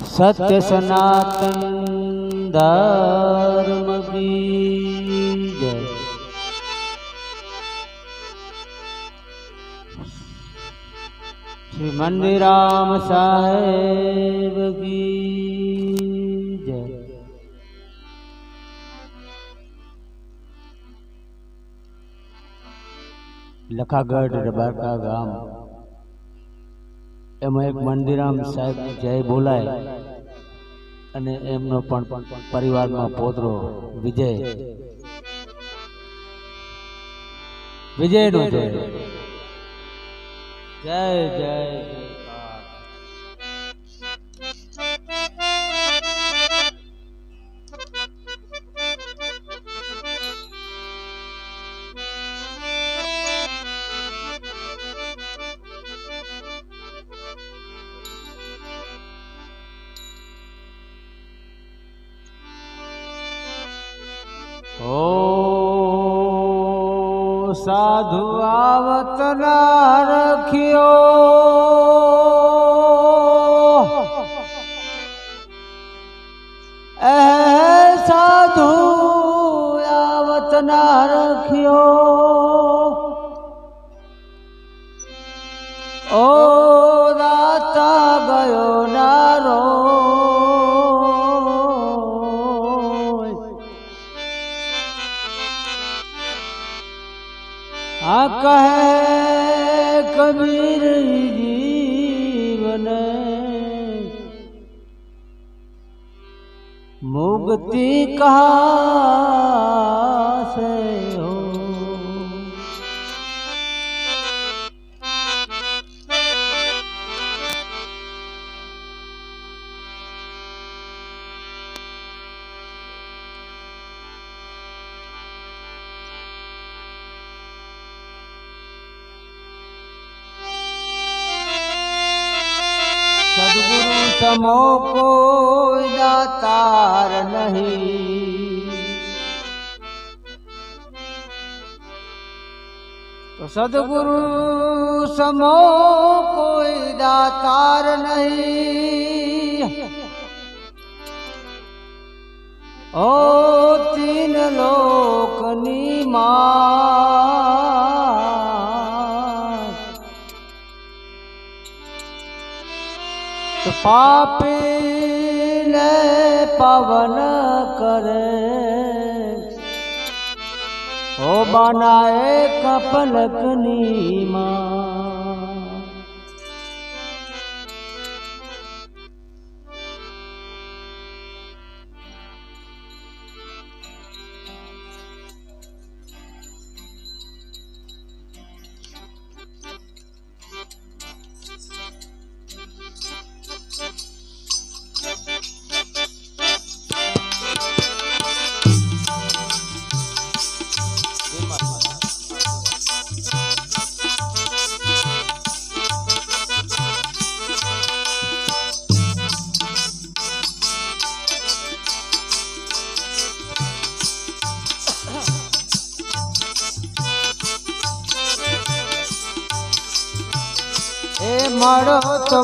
सत्य सनातन धर्म बीज श्री मंदिराम साहेब बीज लखागढ़ रबर का गाँव। એમાં એક મંદિરામ સાહેબ જય બોલાય અને એમનો પણ પરિવારમાં પોતરો વિજય. વિજયનો જય. જય જય ઓ સાધુ આવત ના રખ્યો. એ સાધુ આવત ના રખ્યો. आका है कबीर जीवन। मुक्ति कहा से સમો કોઈ દાતાર નહીં તો સદગુરુ સમો કોઈ દાતાર નહીં ઓ તીન લોકની માં તો પાપી ને પવન કરે. ઓ બનાએ કપલકની માં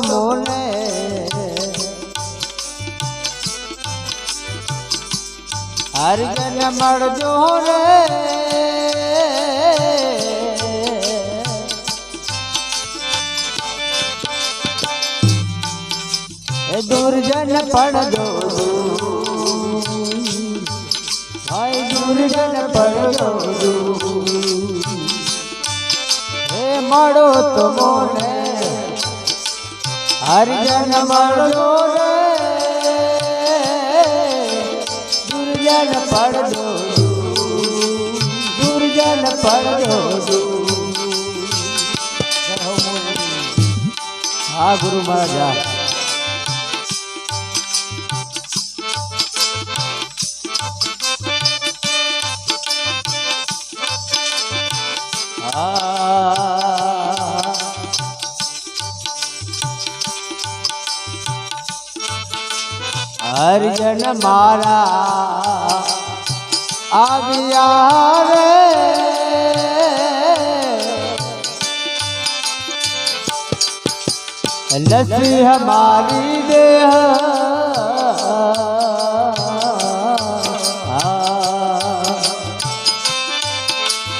મોને હરિજન મળજો રે દુર્જન પડજો હાય દુર્જન પડજો હે મળો તો મોને હરિજન મળો રે દુર્જન પડજો દુર્જન પડજો. હા ગુરુ મહારાજ હરજન મારા આવ્યા રે લસી હમારી દેહ.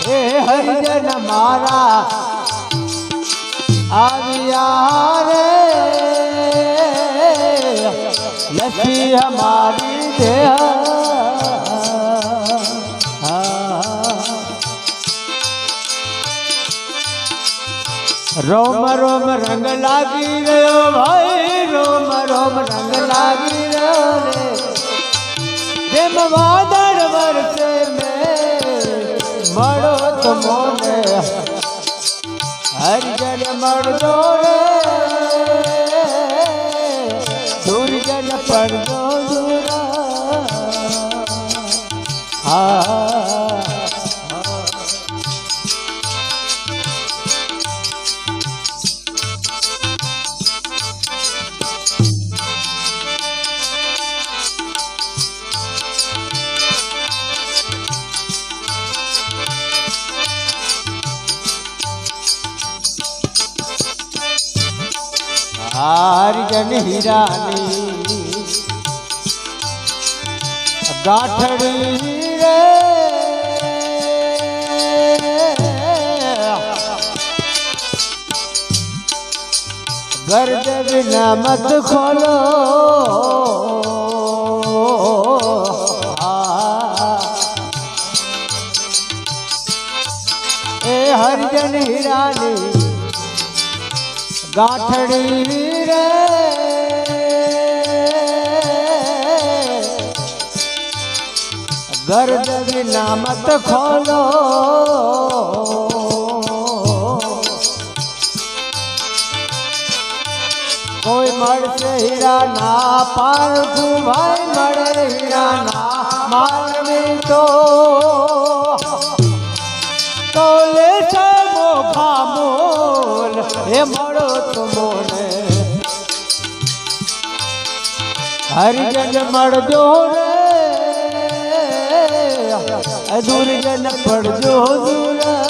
હે હરિજન મારા આવ્યા રે લસી હમારી દેહ. રોમ રોમ રંગ લાગી રહ્યો ભાઈ, રોમ રોમ રંગ લાગી રહ્યો રે. જેમ વાદળ વર્ષે મેં, મળો તો મોને. હરિજન મળતો રે. હીરાની ગાંઠડી રે. વિના મત ખોલો. એ હરજન હીરાની ગાંઠડી રે. दर्द बिना मत खोलो। कोई मर से हीरा ना पार भाई मर हीरा ना मार में तो तोले से मोखा मोल, हे मरो तुमने हर जग मर जोड़ રે જન પડજો દુરા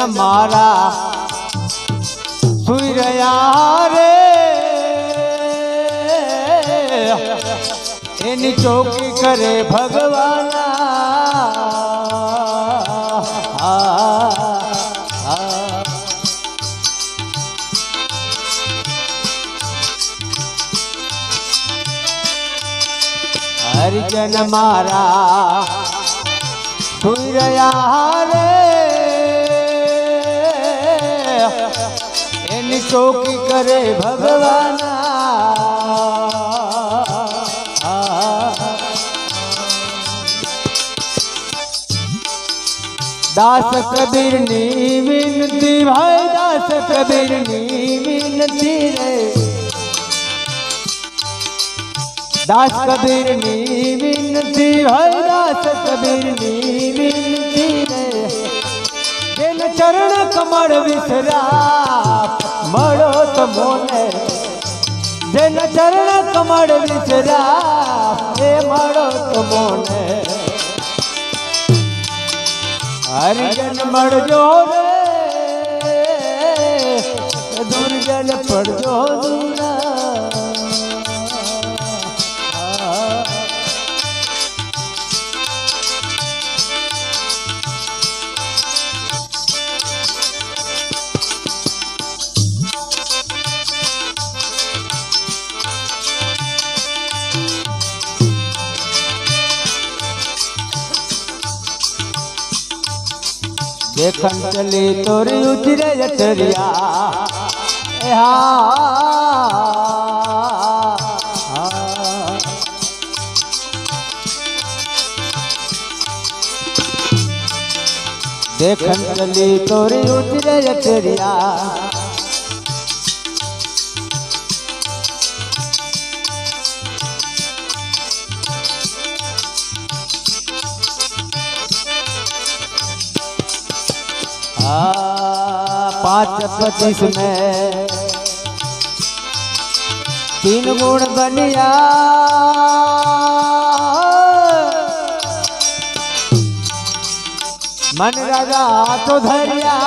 હરિજન મારા સુઈ રહ્યા રે એની ચોકી કરે ભગવાન હરિજન મારા સુઈ રહ્યા चौकी करे भगवान। दास कबीर नी विनती भाई दास कबीर नी विनती रे। दास कबीर नी विनती भाई दास कबीर नी विनती रे। दिन चरण कमर विसरा। મળો તો જેના ચરણ કમળ વિચરા એ મળો તો મોને હરિજન મળજો રે, દુર્જન પડજો દુરા એ ખંચલી તોરી ઉછરે જટરિયા એ હા. દેખંચલી તોરી ઉછરે જટરિયા पाँच पच्चीस में। तीन गुण बनिया। मन राजा तो धरिया।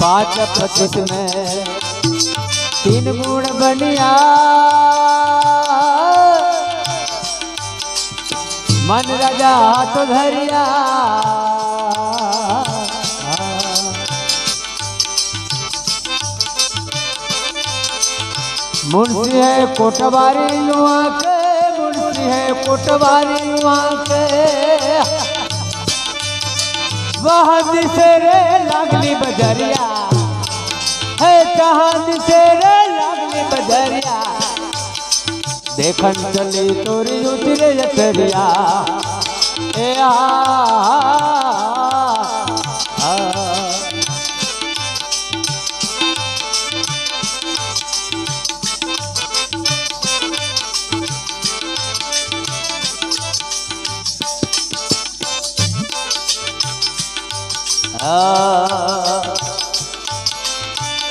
पाँच पच्चीस में। तीन गुण बनिया। राजा तो धरिया। मुंशी है कोटवारी युवा के मुंशी है कोटवारी युवा के वह दिसे रे लगली बजरिया, है कहाँ से रे लगली बजरिया। देखन चली तोरी उतरे जतरिया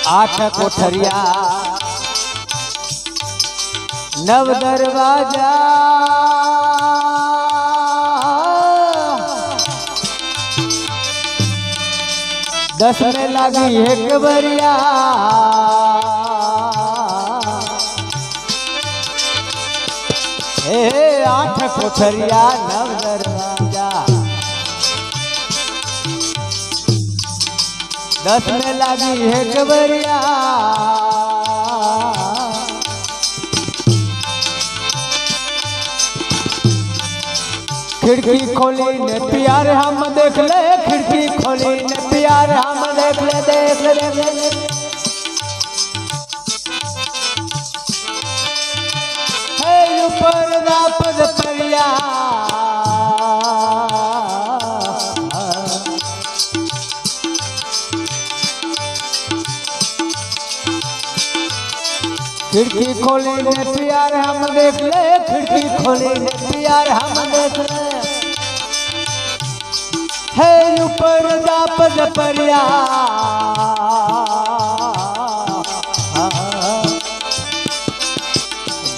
आठ कोठरिया नव दरवाज़ा। દસ મે લાગી એક બરિયા હે આઠ કોઠરિયા નવ દરવાજા. દસ મે લાગી એક બરિયા खिड़की खोली ने प्यार हम देख ले, खिड़की खोली ने प्यार हम देख ले देख ले। खिड़की खोली ने प्यार हम देख ले, खिड़की खोली ने प्यार हम देख ले। હે ઉપર દાપ જપરિયા.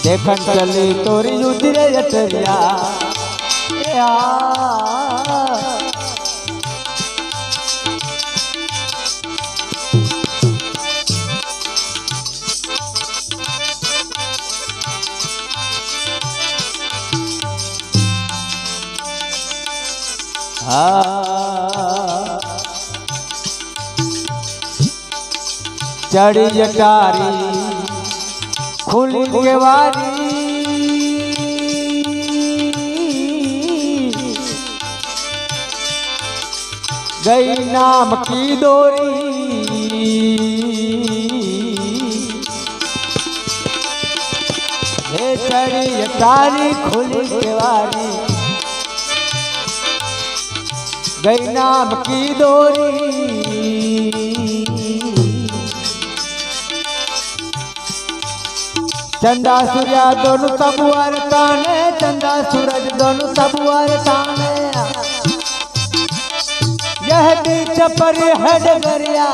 દેખન ચલી તોરી ઉતરે અટરિયા. હા. चढ़ी जटारी खुली केवारी गई नाम की डोरी हे चढ़ी जटारी खुली केवारी गई नाम की डोरी चंदा सूर्या दोनों सबुआर ताने चंदा सूरज दोनों सबुआर ताने। यह दी चपरी हड गरिया।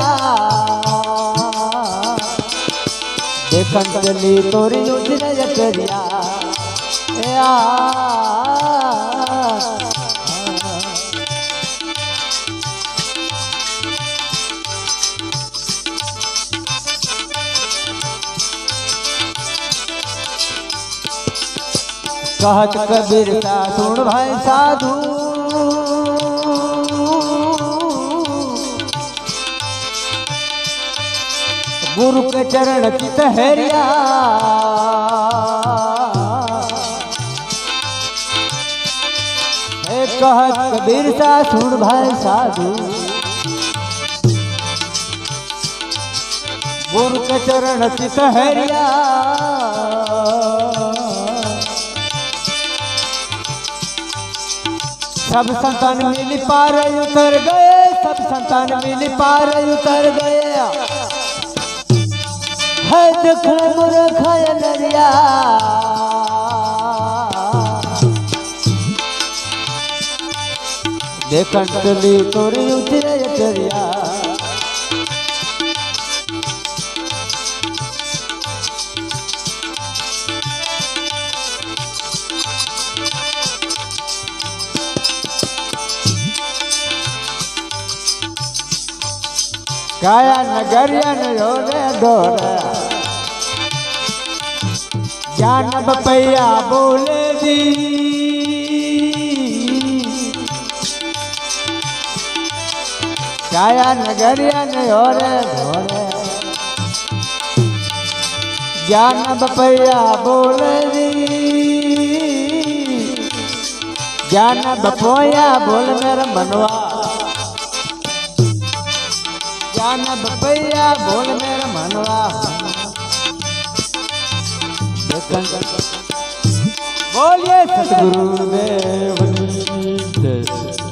देखन चली तोरी उठ नजरिया या કહત કબીર સુણ ભાઈ સાધુ. ગુરુ કે ચરણ ચિત હરિયા. કહત કબીર સુણ ભાઈ સાધુ. ગુરુ કે ચરણ ચિત હરિયા. सब संतान मिली पार उतर गए सब संतान मिली पार उतर गए है देखण मूर्ख नरिया देखण चली तोरी उतरे चरिया કાયા નગરિયા ને રોડે દોરે જાન બપૈયા બોલે દી કાયા નગરિયા ને રોડે દોરે જાન બપૈયા બોલે દી જાન બપોયા બોલ મેરા મનવા કાના બપૈયા બોલ મેર માનવા. બોલીએ સતગુરુ જય